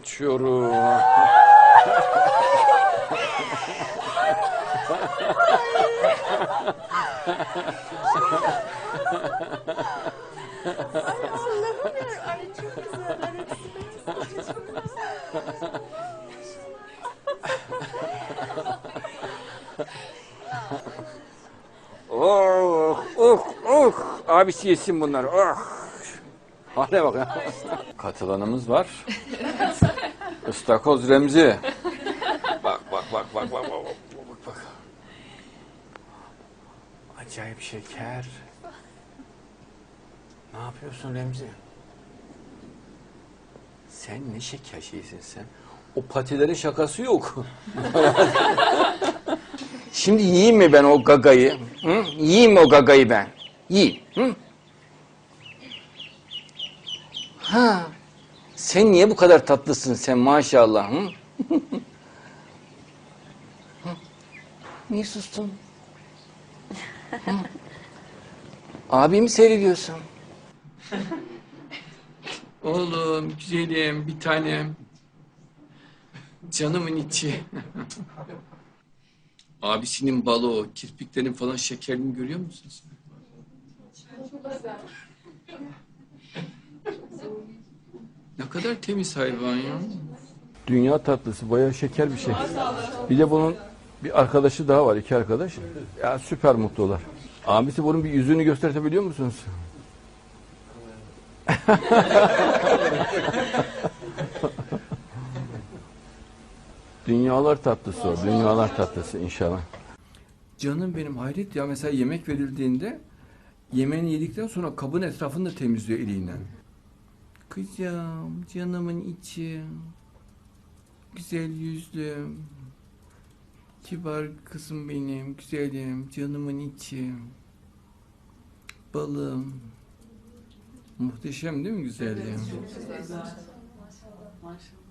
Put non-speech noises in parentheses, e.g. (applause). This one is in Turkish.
Açıyorum. Ay çok güzel. Ay, hepsi çok güzel. Oh, oh, oh. Abisi yesin bunlar. Oh. Hadi bak ya. Katılanımız var. Istakoz Remzi. Bak bak bak bak bak bak bak bak. Acayip şeker. Ne yapıyorsun Remzi? Sen ne şeker şeysin sen? O patilerin şakası yok. (laughs) Şimdi yiyeyim mi ben o gagayı? Hı? Yiyeyim mi o gagayı ben? Yiyeyim. Hı? Ha. Sen niye bu kadar tatlısın sen maşallah? Hı? Niye sustun? Abimi seyrediyorsun. Oğlum, güzelim, bir tanem. Canımın içi. Abisinin balı o. Kirpiklerin falan şekerini görüyor musun sen? Ne kadar temiz hayvan ya. Dünya tatlısı bayağı şeker bir şey. Bir de bunun bir arkadaşı daha var, iki arkadaş. Ya süper mutlular. Abisi bunun bir yüzünü göstertebiliyor musunuz? (laughs) Dünyalar tatlısı o, dünyalar tatlısı inşallah. Canım benim hayret ya mesela yemek verildiğinde yemeğini yedikten sonra kabın etrafını da temizliyor eliyle. Kızım, canımın içi, güzel yüzlüm, kibar kızım benim, güzelim, canımın içi, balım. Muhteşem değil mi güzelliğim? Maşallah.